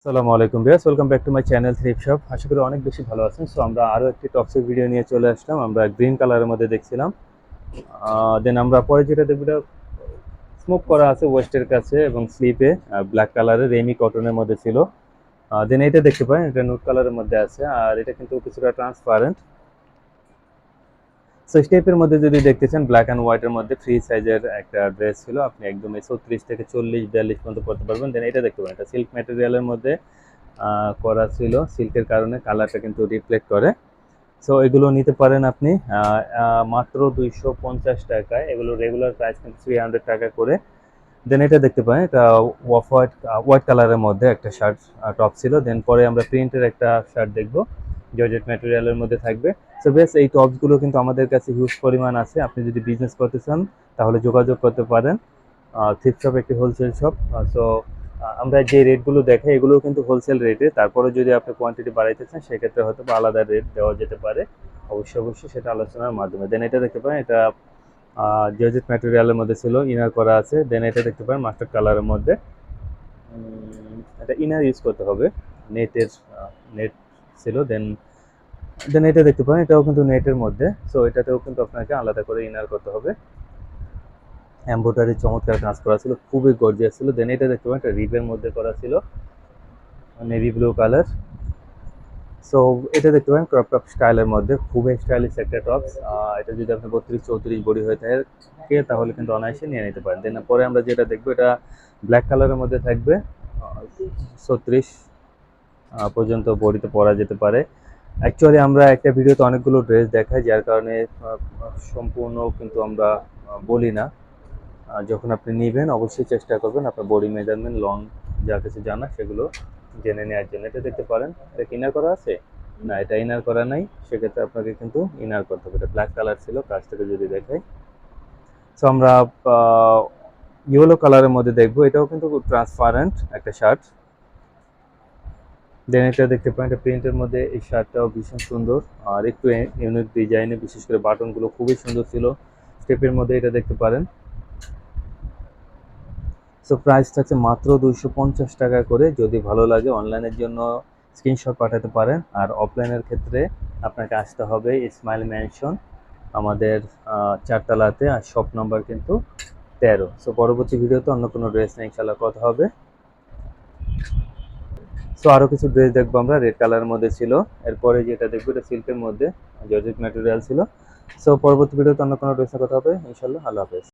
আসসালামু আলাইকুম বিয়াস welcome back to my channel thrift shop আশা করি অনেক বেশি ভালো আছেন। সো আমরা আরও একটি টপসের ভিডিও নিয়ে চলে আসলাম। আমরা গ্রিন কালারের মধ্যে দেখছিলাম। দেন আমরা পরে যেটা দেখব স্মোক করা আছে ওয়েস্টের কাছে এবং স্লিপে ব্ল্যাক কালারের রেমি কটনের মধ্যে ছিল। দেন এটা দেখতে পাই এটা নুট কালারের মধ্যে আছে। আর এটা কিন্তু কিছুটা ট্রান্সপারেন্ট সো স্টেপের মধ্যে যদি দেখতে চান ব্ল্যাক অ্যান্ড হোয়াইটের মধ্যে ফ্রি সাইজের একটা ড্রেস ছিল। আপনি একদম এই ছত্রিশ থেকে চল্লিশ, বিয়াল্লিশ পর্যন্ত পড়তে পারবেন। দেন এটা দেখতে পারেন, এটা সিল্ক ম্যাটেরিয়ালের মধ্যে করা ছিল। সিল্কের কারণে কালারটা কিন্তু রিফ্লেক্ট করে। সো এগুলো নিতে পারেন আপনি মাত্র দুইশো পঞ্চাশ টাকায়। এগুলো রেগুলার প্রাইস কিন্তু থ্রি হান্ড্রেড টাকা করে। দেন এটা দেখতে পারেন, এটা অফ হোয়াইট হোয়াইট কালারের মধ্যে একটা শার্ট টপ ছিল। দেন পরে আমরা প্রিন্টের একটা শার্ট দেখব। জর্জেট ম্যাটেরিয়ালের মধ্যে থাকবে। সো বেশ, এই টপসগুলো কিন্তু আমাদের কাছে হিউজ পরিমাণ আছে। আপনি যদি বিজনেস করতে চান, তাহলে যোগাযোগ করতে পারেন। থ্রিপ শপ একটি হোলসেল শপ সো আমরা যে রেটগুলো দেখাই এগুলো কিন্তু হোলসেল রেটে তারপরে যদি আপনি কোয়ান্টিটি বাড়াইতে চান, সেক্ষেত্রে হয়তো বা আলাদা রেট দেওয়া যেতে পারে। অবশ্যই অবশ্যই সেটা আলোচনার মাধ্যমে। দেন এটা দেখতে পারেন, এটা জর্জেট ম্যাটেরিয়ালের মধ্যে ছিল ইনার করা আছে। দেন এটা দেখতে পারেন মাস্টার কালারের মধ্যে। এটা ইনার ইউজ করতে হবে। নেটের নেট ছিল দেন দেন এটা দেখতে পারেন, এটাও কিন্তু নেটের মধ্যে সো এটাতেও কিন্তু আপনাকে আলাদা করে ইনার করতে হবে। এম্বোটারি চমৎকার কাজ করা ছিল, খুবই গর্জিয়াস ছিল দেন এটা দেখতে পারেন, এটা রিপের মধ্যে করা ছিল নেভি ব্লু কালার সো এটা দেখতে পারেন ক্রপ টপ স্টাইলের মধ্যে, খুবই স্টাইলিশ একটা টপস এটা যদি আপনি বত্রিশ, চৌত্রিশ বডি হয়ে থাকে, তাহলে কিন্তু অনায়াসে নিয়ে নিতে পারেন। দেন পরে আমরা যেটা দেখব, এটা ব্ল্যাক কালারের মধ্যে থাকবে ছত্রিশ পর্যন্ত বডিতে পরা যেতে পারে। অ্যাকচুয়ালি আমরা একটা ভিডিওতে অনেকগুলো ড্রেস দেখাই, যার কারণে সম্পূর্ণ কিন্তু আমরা বলি না। যখন আপনি নেবেন, অবশ্যই চেষ্টা করবেন আপনার বডি মেজারমেন্ট লং যা কিছু জানা সেগুলো জেনে নেওয়ার জন্য। এটা দেখতে পারেন, এটা ইনার করা আছে? না, এটা ইনার করা নাই। সেক্ষেত্রে আপনাকে কিন্তু ইনার করতে হবে। এটা ব্ল্যাক কালার ছিল, কাছ থেকে যদি দেখাই। সো আমরা ইয়েলো কালারের মধ্যে দেখব। এটাও কিন্তু ট্রান্সপারেন্ট একটা শার্ট দেন এটা দেখতে পারেন এটা প্রিন্টের মধ্যে এই শার্টটাও ভীষণ সুন্দর। আর একটু ইউনিক ডিজাইনে বিশেষ করে বাটনগুলো খুবই সুন্দর ছিল। স্টেপের মধ্যে এটা দেখতে পারেন। সো প্রাইস থাকছে মাত্র দুইশো পঞ্চাশ টাকা করে। যদি ভালো লাগে অনলাইনের জন্য স্ক্রিনশট পাঠাতে পারেন। আর অফলাইনের ক্ষেত্রে আপনাকে আসতে হবে ইসমাইল ম্যানশন আমাদের চারতলাতে। আর শপ নাম্বার কিন্তু তেরো। সো পরবর্তী ভিডিওতে অন্য কোনো ড্রেস নিয়ে ইনশাল্লাহ কথা হবে। সো আরও কিছু ড্রেস দেখব আমরা রেড কালারের মধ্যে ছিল। এরপরে যেটা দেখব এটা সিল্কের মধ্যে জর্জেট ম্যাটেরিয়াল ছিল। সো পরবর্তী ভিডিওতে অন্য কোনো ড্রেসের কথা হবে। ইনশাল্লাহ আল্লাহ হাফেজ।